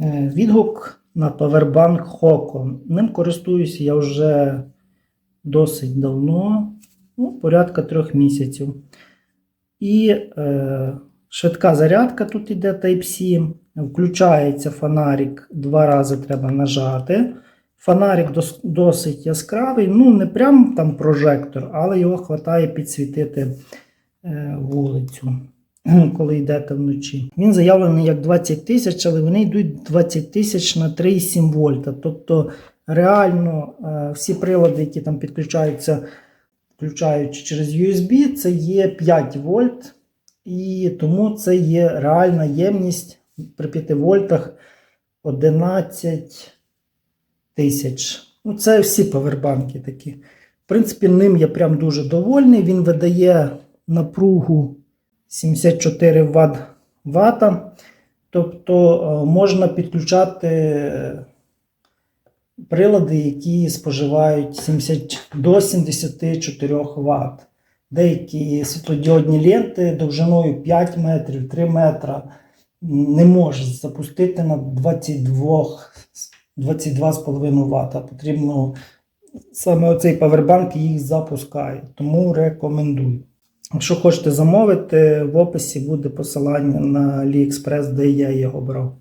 Е, Відгук на Powerbank Hoco. Ним користуюся я вже досить давно, ну, порядка трьох місяців. І е, швидка зарядка тут іде Type-C. Включається фонарик, два рази треба нажати. Фонарик дос- досить яскравий, ну не прям там прожектор, але його вистачає підсвітити е, вулицю, коли йдете вночі. Він заявлений як 20 тисяч, але вони йдуть 20 тисяч на 3,7 вольта. Тобто реально е, всі прилади, які там підключаються, включаючи через USB, це є 5 вольт, і тому це є реальна ємність при 5 вольтах 11 тисяч. Ну, це всі павербанки такі. В принципі, ним я прям дуже довольний. Він видає напругу 74 Вт. Вата. Тобто е, можна підключати прилади, які споживають 70, до 74 Вт. Деякі світлодіодні ленти довжиною 5 метрів, 3 метра не може запустити на 22 22,5 Вт. Потрібно саме оцей павербанк їх запускає. Тому рекомендую. Якщо хочете замовити, в описі буде посилання на AliExpress, де я його брав.